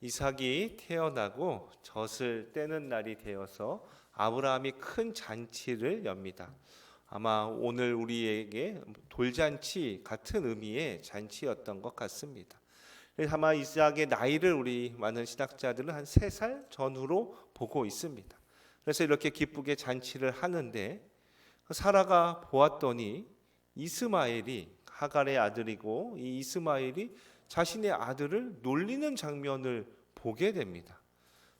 이삭이 태어나고 젖을 떼는 날이 되어서 아브라함이 큰 잔치를 엽니다. 아마 오늘 우리에게 돌잔치 같은 의미의 잔치였던 것 같습니다. 아마 이삭의 나이를 우리 많은 신학자들은 한세살 전후로 보고 있습니다. 그래서 이렇게 기쁘게 잔치를 하는데 사라가 보았더니 이스마엘이 하갈의 아들이고 이 이스마엘이 자신의 아들을 놀리는 장면을 보게 됩니다.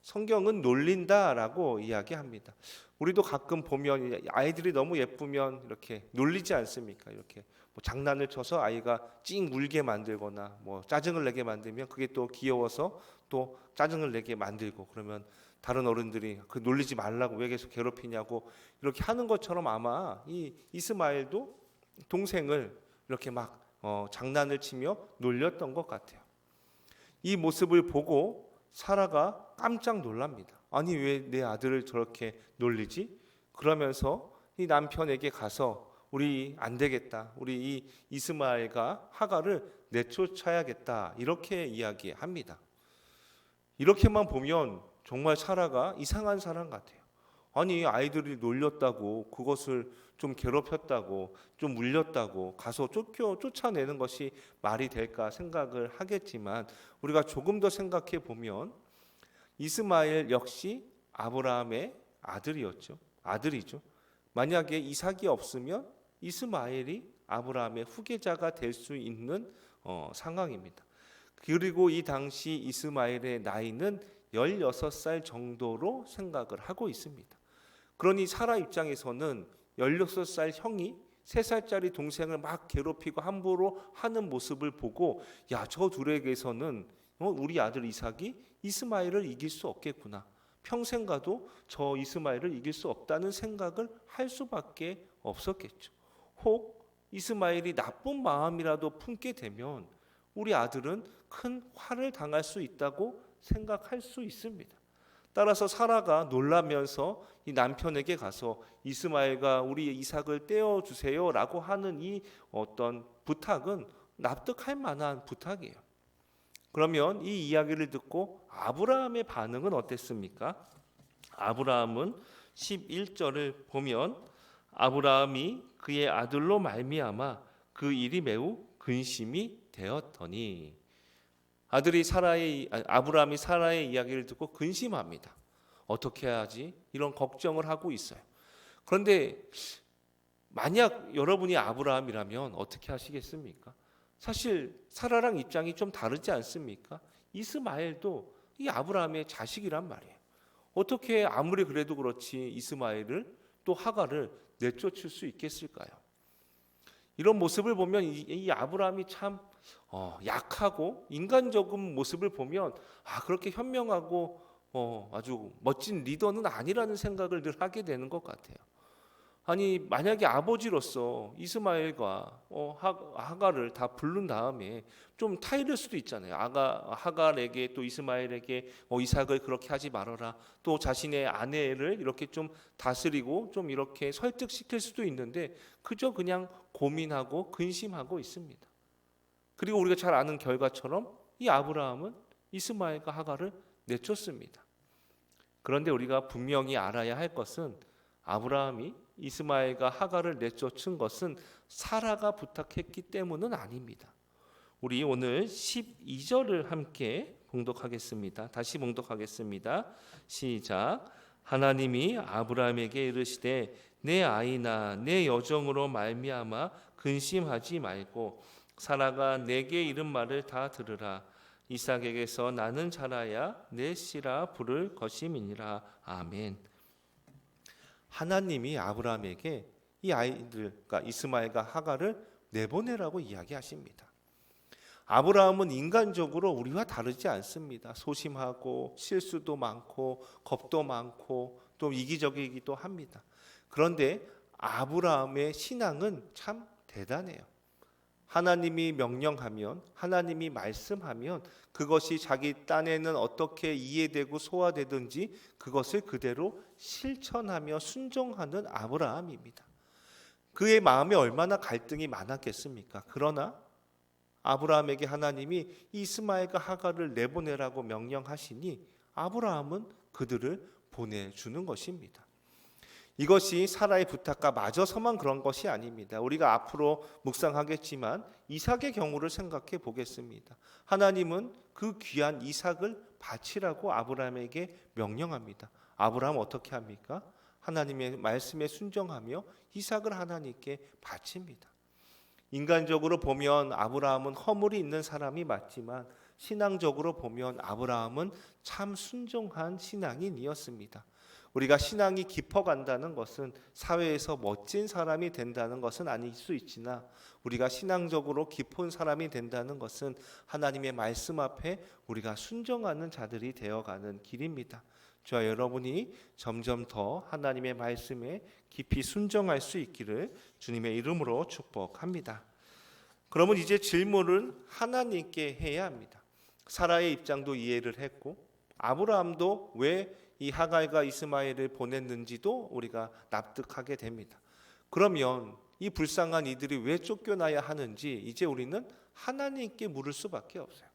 성경은 놀린다라고 이야기합니다. 우리도 가끔 보면 아이들이 너무 예쁘면 이렇게 놀리지 않습니까? 이렇게 뭐 장난을 쳐서 아이가 찡 울게 만들거나 뭐 짜증을 내게 만들면 그게 또 귀여워서 또 짜증을 내게 만들고 그러면 다른 어른들이 그 놀리지 말라고 왜 계속 괴롭히냐고 이렇게 하는 것처럼 아마 이 이스마엘도 동생을 이렇게 막 어, 장난을 치며 놀렸던 것 같아요. 이 모습을 보고 사라가 깜짝 놀랍니다. 아니 왜 내 아들을 저렇게 놀리지? 그러면서 이 남편에게 가서 우리 안 되겠다. 우리 이 이스마엘과 하가를 내쫓아야겠다. 이렇게 이야기합니다. 이렇게만 보면 정말 사라가 이상한 사람 같아요. 아니 아이들이 놀렸다고 그것을 좀 괴롭혔다고 좀 물렸다고 가서 쫓겨 쫓아내는 것이 말이 될까 생각을 하겠지만 우리가 조금 더 생각해 보면 이스마엘 역시 아브라함의 아들이었죠. 아들이죠. 만약에 이삭이 없으면 이스마엘이 아브라함의 후계자가 될 수 있는 어, 상황입니다. 그리고 이 당시 이스마엘의 나이는 16살 정도로 생각을 하고 있습니다. 그러니 사라 입장에서는 16살 형이 3살짜리 동생을 막 괴롭히고 함부로 하는 모습을 보고 야, 저 둘에게서는 어, 우리 아들 이삭이 이스마엘을 이길 수 없겠구나. 평생 가도 저 이스마엘을 이길 수 없다는 생각을 할 수밖에 없었겠죠. 혹 이스마엘이 나쁜 마음이라도 품게 되면 우리 아들은 큰 화를 당할 수 있다고 생각할 수 있습니다. 따라서 사라가 놀라면서 이 남편에게 가서 이스마엘과 우리 이삭을 떼어 주세요라고 하는 이 어떤 부탁은 납득할 만한 부탁이에요. 그러면 이 이야기를 듣고 아브라함의 반응은 어땠습니까? 아브라함은 11절을 보면 아브라함이 그의 아들로 말미암아 그 일이 매우 근심이 되었더니 아들이 사라의 아브라함이 사라의 이야기를 듣고 근심합니다. 어떻게 해야지? 이런 걱정을 하고 있어요. 그런데 만약 여러분이 아브라함이라면 어떻게 하시겠습니까? 사실 사라랑 입장이 좀 다르지 않습니까? 이스마엘도 이 아브라함의 자식이란 말이에요. 어떻게 아무리 그래도 그렇지 이스마엘을 또 하가를 내쫓을 수 있겠을까요? 이런 모습을 보면 이, 이 아브라함이 참 어, 약하고 인간적인 모습을 보면 아 그렇게 현명하고 어, 아주 멋진 리더는 아니라는 생각을 늘 하게 되는 것 같아요. 아니 만약에 아버지로서 이스마엘과 어, 하 가를 다 부른 다음에 좀 타이를 수도 있잖아요. 아가 하갈에게 또 이스마엘에게 어, 이삭을 그렇게 하지 말아라. 또 자신의 아내를 이렇게 좀 다스리고 좀 이렇게 설득시킬 수도 있는데 그저 그냥 고민하고 근심하고 있습니다. 그리고 우리가 잘 아는 결과처럼 이 아브라함은 이스마엘과 하갈을 내쫓습니다. 그런데 우리가 분명히 알아야 할 것은 아브라함이 이스마엘과 하갈을 내쫓은 것은 사라가 부탁했기 때문은 아닙니다. 우리 오늘 12절을 함께 봉독하겠습니다. 다시 봉독하겠습니다. 시작. 하나님이 아브라함에게 이르시되 내 아이나 내 여정으로 말미암아 근심하지 말고 사라가 내게 이른 말을 다 들으라. 이삭에게서 나는 자라야 내 씨라 부를 것임이니라. 아멘. 하나님이 아브라함에게 이 아이들, 그러니까 이스마엘과 하갈을 내보내라고 이야기하십니다. 아브라함은 인간적으로 우리와 다르지 않습니다. 소심하고 실수도 많고 겁도 많고 또 이기적이기도 합니다. 그런데 아브라함의 신앙은 참 대단해요. 하나님이 명령하면 하나님이 말씀하면 그것이 자기 딴에는 어떻게 이해되고 소화되든지 그것을 그대로 실천하며 순종하는 아브라함입니다. 그의 마음에 얼마나 갈등이 많았겠습니까? 그러나 아브라함에게 하나님이 이스마엘과 하갈을 내보내라고 명령하시니 아브라함은 그들을 보내주는 것입니다. 이것이 사라의 부탁과 맞아서만 그런 것이 아닙니다. 우리가 앞으로 묵상하겠지만 이삭의 경우를 생각해 보겠습니다. 하나님은 그 귀한 이삭을 바치라고 아브라함에게 명령합니다. 아브라함 어떻게 합니까? 하나님의 말씀에 순종하며 이삭을 하나님께 바칩니다. 인간적으로 보면 아브라함은 허물이 있는 사람이 맞지만 신앙적으로 보면 아브라함은 참 순종한 신앙인이었습니다. 우리가 신앙이 깊어간다는 것은 사회에서 멋진 사람이 된다는 것은 아닐 수 있으나 우리가 신앙적으로 깊은 사람이 된다는 것은 하나님의 말씀 앞에 우리가 순종하는 자들이 되어가는 길입니다. 저와 여러분이 점점 더 하나님의 말씀에 깊이 순종할 수 있기를 주님의 이름으로 축복합니다. 그러면 이제 질문을 하나님께 해야 합니다. 사라의 입장도 이해를 했고 아브라함도 왜 이 하갈과 이스마엘을 보냈는지도 우리가 납득하게 됩니다. 그러면 이 불쌍한 이들이 왜 쫓겨나야 하는지 이제 우리는 하나님께 물을 수밖에 없어요.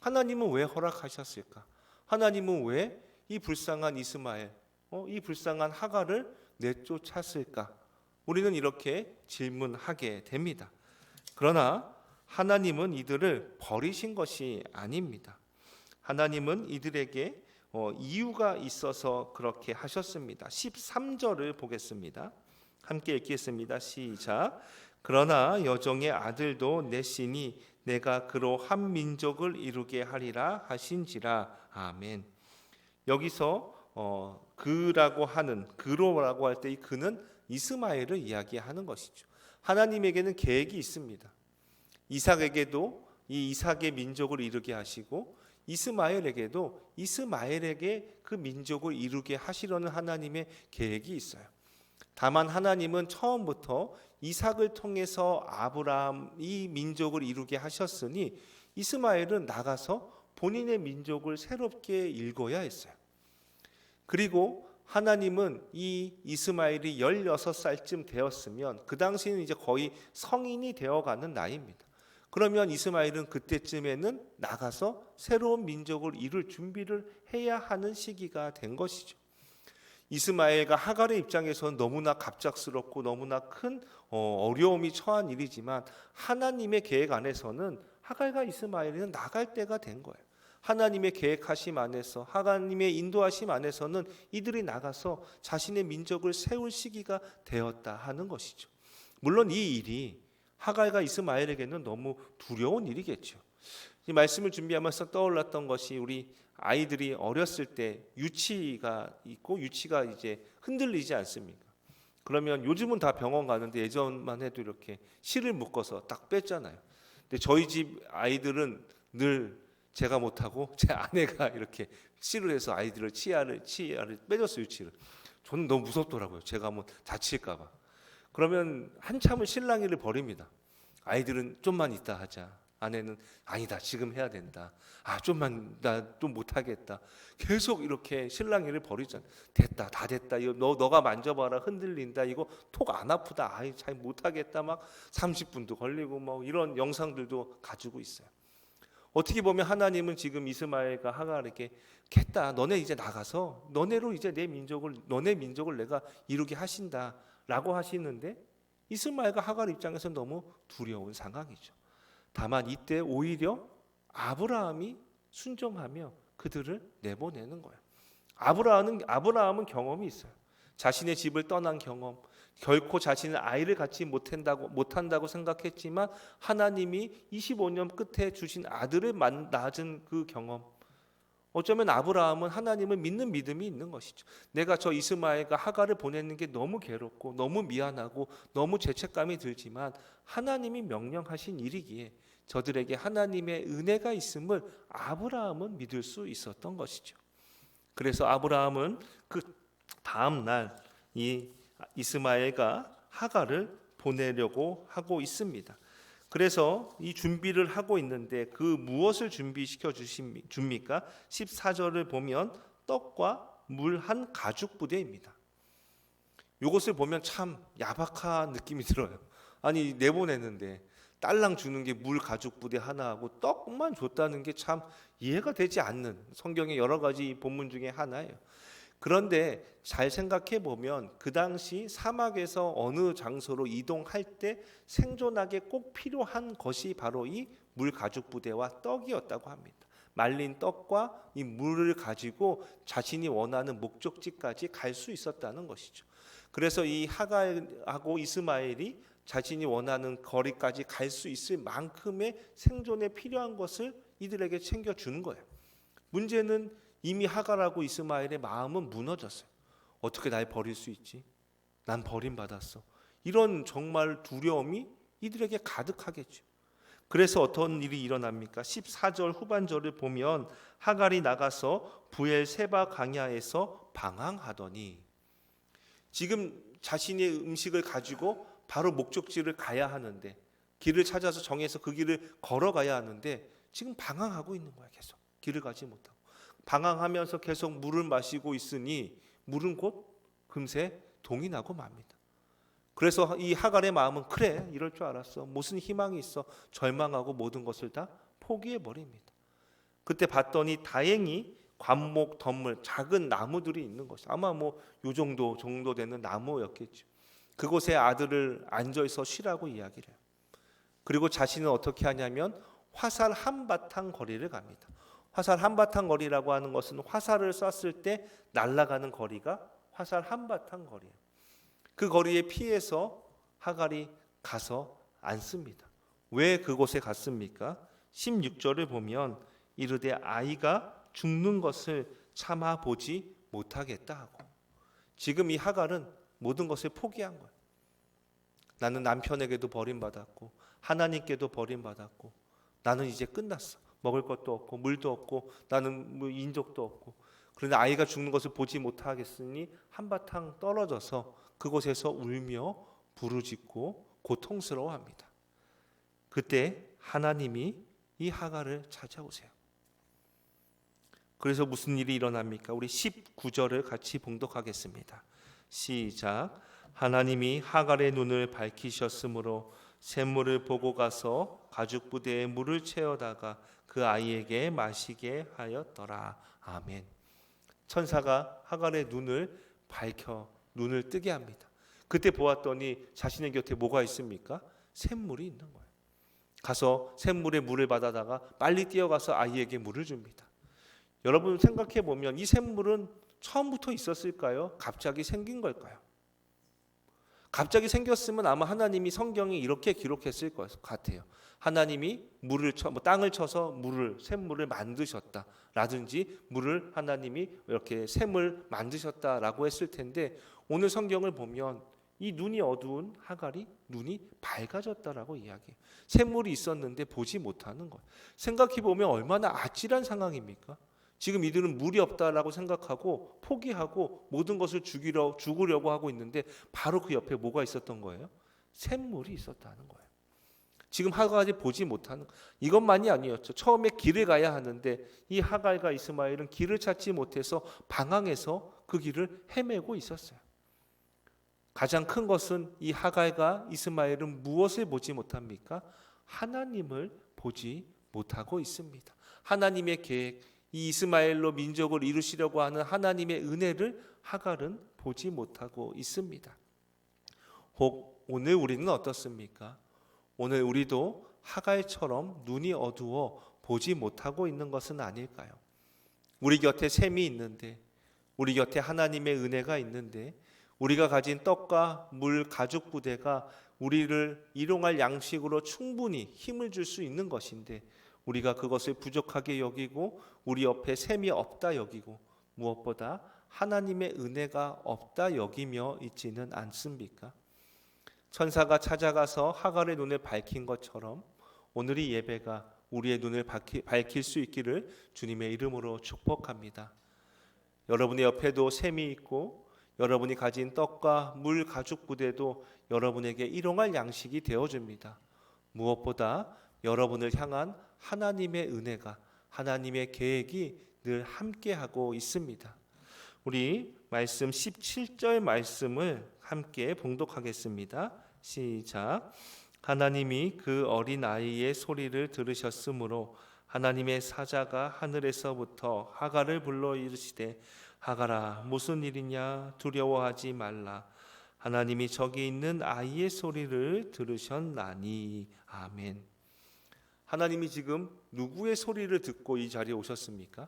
하나님은 왜 허락하셨을까? 하나님은 왜 이 불쌍한 이스마엘, 어, 이 불쌍한 하갈을 내쫓았을까? 우리는 이렇게 질문하게 됩니다. 그러나 하나님은 이들을 버리신 것이 아닙니다. 하나님은 이들에게 어, 이유가 있어서 그렇게 하셨습니다. 13절을 보겠습니다. 함께 읽겠습니다. 시작. 그러나 여종의 아들도 내시니 내가 그로 한 민족을 이루게 하리라 하신지라. 아멘. 여기서 어, 그라고 하는 그로라고 할 때 이 그는 이스마엘을 이야기하는 것이죠. 하나님에게는 계획이 있습니다. 이삭에게도 이 이삭의 민족을 이루게 하시고 이스마엘에게도 이스마엘에게 그 민족을 이루게 하시려는 하나님의 계획이 있어요. 다만 하나님은 처음부터 이삭을 통해서 아브라함 이 민족을 이루게 하셨으니 이스마엘은 나가서 본인의 민족을 새롭게 읽어야 했어요. 그리고 하나님은 이 이스마엘이 16살쯤 되었으면 그 당시는 이제 거의 성인이 되어가는 나이입니다. 그러면 이스마엘은 그때쯤에는 나가서 새로운 민족을 이룰 준비를 해야 하는 시기가 된 것이죠. 이스마엘과 하갈의 입장에서는 너무나 갑작스럽고 너무나 큰 어, 어려움이 처한 일이지만 하나님의 계획 안에서는 하갈과 이스마엘은 나갈 때가 된 거예요. 하나님의 계획하심 안에서 하나님의 인도하심 안에서는 이들이 나가서 자신의 민족을 세울 시기가 되었다 하는 것이죠. 물론 이 일이 하갈과 이스마엘에게는 너무 두려운 일이겠죠. 이 말씀을 준비하면서 떠올랐던 것이 우리 아이들이 어렸을 때 유치가 있고 유치가 이제 흔들리지 않습니까? 그러면 요즘은 다 병원 가는데 예전만 해도 이렇게 실을 묶어서 딱 뺐잖아요. 근데 저희 집 아이들은 늘 제가 못하고 제 아내가 이렇게 실을 해서 아이들을 치아를 치아를 빼줬어요 유치를. 저는 너무 무섭더라고요. 제가 뭐 다칠까봐. 그러면 한참을 실랑이를 벌입니다. 아이들은 좀만 있다 하자. 아내는 아니다 지금 해야 된다. 아 좀만 나 좀 못 하겠다. 계속 이렇게 실랑이를 벌이잖아. 됐다 다 됐다. 이거 너 너가 만져 봐라 흔들린다. 이거 톡 안 아프다. 아이 잘 못 하겠다. 막 30분도 걸리고 뭐 이런 영상들도 가지고 있어요. 어떻게 보면 하나님은 지금 이스마엘과 하갈에게 겠다. 너네 이제 나가서 너네로 이제 내 민족을 너네 민족을 내가 이루게 하신다 라고 하시는데 이스마엘과 하갈 입장에서 너무 두려운 상황이죠. 다만 이때 오히려 아브라함이 순종하며 그들을 내보내는 거예요. 아브라함은 아브라함은 경험이 있어요. 자신의 집을 떠난 경험, 결코 자신의 아이를 갖지 못한다고 못한다고 생각했지만 하나님이 25년 끝에 주신 아들을 낳은 그 경험. 어쩌면 아브라함은 하나님을 믿는 믿음이 있는 것이죠. 내가 저 이스마엘과 하갈을 보내는 게 너무 괴롭고 너무 미안하고 너무 죄책감이 들지만 하나님이 명령하신 일이기에 저들에게 하나님의 은혜가 있음을 아브라함은 믿을 수 있었던 것이죠. 그래서 아브라함은 그 다음 날 이 이스마엘과 하갈을 보내려고 하고 있습니다. 그래서 이 준비를 하고 있는데 그 무엇을 준비시켜 주십니까? 14절을 보면 떡과 물 한 가죽 부대입니다. 이것을 보면 참 야박한 느낌이 들어요. 아니 내보냈는데 딸랑 주는 게 물 가죽 부대 하나하고 떡만 줬다는 게 참 이해가 되지 않는 성경의 여러 가지 본문 중에 하나예요. 그런데 잘 생각해 보면 그 당시 사막에서 어느 장소로 이동할 때 생존하기 꼭 필요한 것이 바로 이 물 가죽 부대와 떡이었다고 합니다. 말린 떡과 이 물을 가지고 자신이 원하는 목적지까지 갈 수 있었다는 것이죠. 그래서 이 하갈하고 이스마엘이 자신이 원하는 거리까지 갈 수 있을 만큼의 생존에 필요한 것을 이들에게 챙겨 주는 거예요. 문제는 이미 하갈하고 이스마엘의 마음은 무너졌어요. 어떻게 날 버릴 수 있지? 난 버림받았어. 이런 정말 두려움이 이들에게 가득하겠죠. 그래서 어떤 일이 일어납니까? 14절 후반절을 보면 하갈이 나가서 부엘 세바 강야에서 방황하더니 지금 자신의 음식을 가지고 바로 목적지를 가야 하는데 길을 찾아서 정해서 그 길을 걸어가야 하는데 지금 방황하고 있는 거야 계속 길을 가지 못하고 방황하면서 계속 물을 마시고 있으니 물은 곧 금세 동이 나고 맙니다. 그래서 이 하갈의 마음은 그래 이럴 줄 알았어 무슨 희망이 있어 절망하고 모든 것을 다 포기해 버립니다. 그때 봤더니 다행히 관목 덤물 작은 나무들이 있는 것이 아마 뭐 요 정도 정도 되는 나무였겠죠. 그곳에 아들을 앉아 있어 쉬라고 이야기를 해요. 그리고 자신은 어떻게 하냐면 화살 한 바탕 거리를 갑니다. 화살 한바탕 거리라고 하는 것은 화살을 쐈을 때 날아가는 거리가 화살 한바탕 거리예요. 그 거리에 피해서 하갈이 가서 앉습니다. 왜 그곳에 갔습니까? 16절을 보면 이르되 아이가 죽는 것을 참아 보지 못하겠다 하고 지금 이 하갈은 모든 것을 포기한 거예요. 나는 남편에게도 버림받았고 하나님께도 버림받았고 나는 이제 끝났어. 먹을 것도 없고 물도 없고 나는 뭐 인족도 없고 그런데 아이가 죽는 것을 보지 못하겠으니 한바탕 떨어져서 그곳에서 울며 부르짖고 고통스러워합니다. 그때 하나님이 이 하갈을 찾아오세요. 그래서 무슨 일이 일어납니까? 우리 19절을 같이 봉독하겠습니다. 시작. 하나님이 하갈의 눈을 밝히셨으므로 샘물을 보고 가서 가죽 부대에 물을 채워다가 그 아이에게 마시게 하였더라. 아멘. 천사가 하갈의 눈을 밝혀 눈을 뜨게 합니다. 그때 보았더니 자신의 곁에 뭐가 있습니까? 샘물이 있는 거예요. 가서 샘물에 물을 받아다가 빨리 뛰어가서 아이에게 물을 줍니다. 여러분 생각해 보면 이 샘물은 처음부터 있었을까요? 갑자기 생긴 걸까요? 갑자기 생겼으면 아마 하나님이 성경에 이렇게 기록했을 것 같아요. 하나님이 물을 쳐, 뭐 땅을 쳐서 물을 샘물을 만드셨다라든지 물을 하나님이 이렇게 샘을 만드셨다라고 했을 텐데 오늘 성경을 보면 이 눈이 어두운 하갈이 눈이 밝아졌다라고 이야기해요. 샘물이 있었는데 보지 못하는 것. 생각해 보면 얼마나 아찔한 상황입니까? 지금 이들은 물이 없다라고 생각하고 포기하고 모든 것을 죽이려 죽으려고 하고 있는데 바로 그 옆에 뭐가 있었던 거예요? 샘물이 있었다는 거예요. 지금 하갈이 보지 못하는 이것만이 아니었죠. 처음에 길을 가야 하는데 이 하갈과 이스마엘은 길을 찾지 못해서 방황해서 그 길을 헤매고 있었어요. 가장 큰 것은 이 하갈과 이스마엘은 무엇을 보지 못합니까? 하나님을 보지 못하고 있습니다. 하나님의 계획, 이 이스마엘로 민족을 이루시려고 하는 하나님의 은혜를 하갈은 보지 못하고 있습니다. 혹 오늘 우리는 어떻습니까? 오늘 우리도 하갈처럼 눈이 어두워 보지 못하고 있는 것은 아닐까요? 우리 곁에 샘이 있는데 우리 곁에 하나님의 은혜가 있는데 우리가 가진 떡과 물 가죽 부대가 우리를 일용할 양식으로 충분히 힘을 줄 수 있는 것인데 우리가 그것을 부족하게 여기고 우리 옆에 샘이 없다 여기고 무엇보다 하나님의 은혜가 없다 여기며 있지는 않습니까? 천사가 찾아가서 하갈의 눈을 밝힌 것처럼 오늘의 예배가 우리의 눈을 밝힐 수 있기를 주님의 이름으로 축복합니다. 여러분의 옆에도 샘이 있고 여러분이 가진 떡과 물 가죽 부대도 여러분에게 일용할 양식이 되어 줍니다. 무엇보다 여러분을 향한 하나님의 은혜가 하나님의 계획이 늘 함께하고 있습니다. 우리 말씀 17절 말씀을 함께 봉독하겠습니다. 시작. 하나님이 그 어린 아이의 소리를 들으셨으므로 하나님의 사자가 하늘에서부터 하가를 불러 이르시되 하가라 무슨 일이냐 두려워하지 말라 하나님이 저기 있는 아이의 소리를 들으셨나니 아멘. 하나님이 지금 누구의 소리를 듣고 이 자리에 오셨습니까?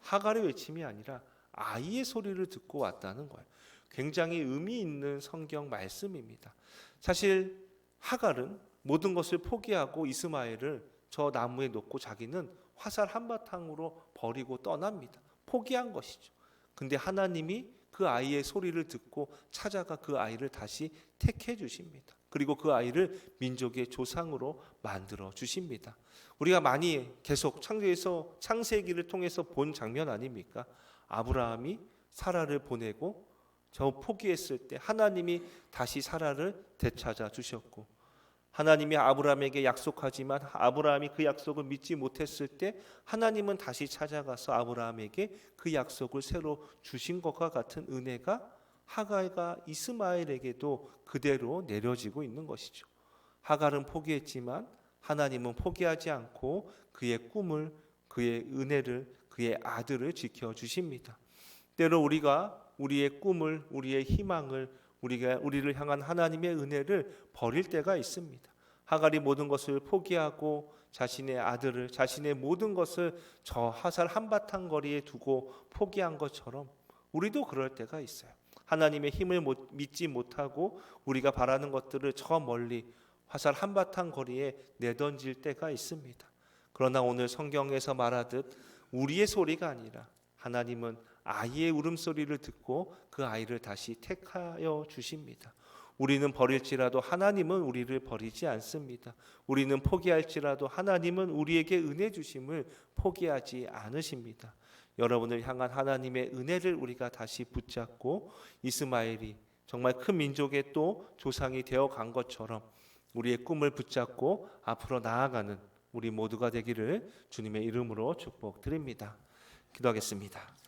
하갈의 외침이 아니라 아이의 소리를 듣고 왔다는 거예요. 굉장히 의미 있는 성경 말씀입니다. 사실 하갈은 모든 것을 포기하고 이스마엘을 저 나무에 놓고 자기는 화살 한바탕으로 버리고 떠납니다. 포기한 것이죠. 근데 하나님이 그 아이의 소리를 듣고 찾아가 그 아이를 다시 택해 주십니다. 그리고 그 아이를 민족의 조상으로 만들어 주십니다. 우리가 많이 계속 창세기에서 창세기를 통해서 본 장면 아닙니까? 아브라함이 사라를 보내고 저 포기했을 때 하나님이 다시 사라를 되찾아 주셨고 하나님이 아브라함에게 약속하지만 아브라함이 그 약속을 믿지 못했을 때 하나님은 다시 찾아가서 아브라함에게 그 약속을 새로 주신 것과 같은 은혜가 하갈과 이스마엘에게도 그대로 내려지고 있는 것이죠. 하갈은 포기했지만 하나님은 포기하지 않고 그의 꿈을 그의 은혜를 그의 아들을 지켜 주십니다. 때로 우리가 우리의 꿈을 우리의 희망을 우리가 우리를 향한 하나님의 은혜를 버릴 때가 있습니다. 하갈이 모든 것을 포기하고 자신의 아들을 자신의 모든 것을 저 화살 한바탕 거리에 두고 포기한 것처럼 우리도 그럴 때가 있어요. 하나님의 힘을 못, 믿지 못하고 우리가 바라는 것들을 저 멀리 화살 한바탕 거리에 내던질 때가 있습니다. 그러나 오늘 성경에서 말하듯 우리의 소리가 아니라 하나님은 아이의 울음소리를 듣고 그 아이를 다시 택하여 주십니다. 우리는 버릴지라도 하나님은 우리를 버리지 않습니다. 우리는 포기할지라도 하나님은 우리에게 은혜 주심을 포기하지 않으십니다. 여러분을 향한 하나님의 은혜를 우리가 다시 붙잡고 이스마엘이 정말 큰 민족의 또 조상이 되어 간 것처럼 우리의 꿈을 붙잡고 앞으로 나아가는 우리 모두가 되기를 주님의 이름으로 축복드립니다. 기도하겠습니다.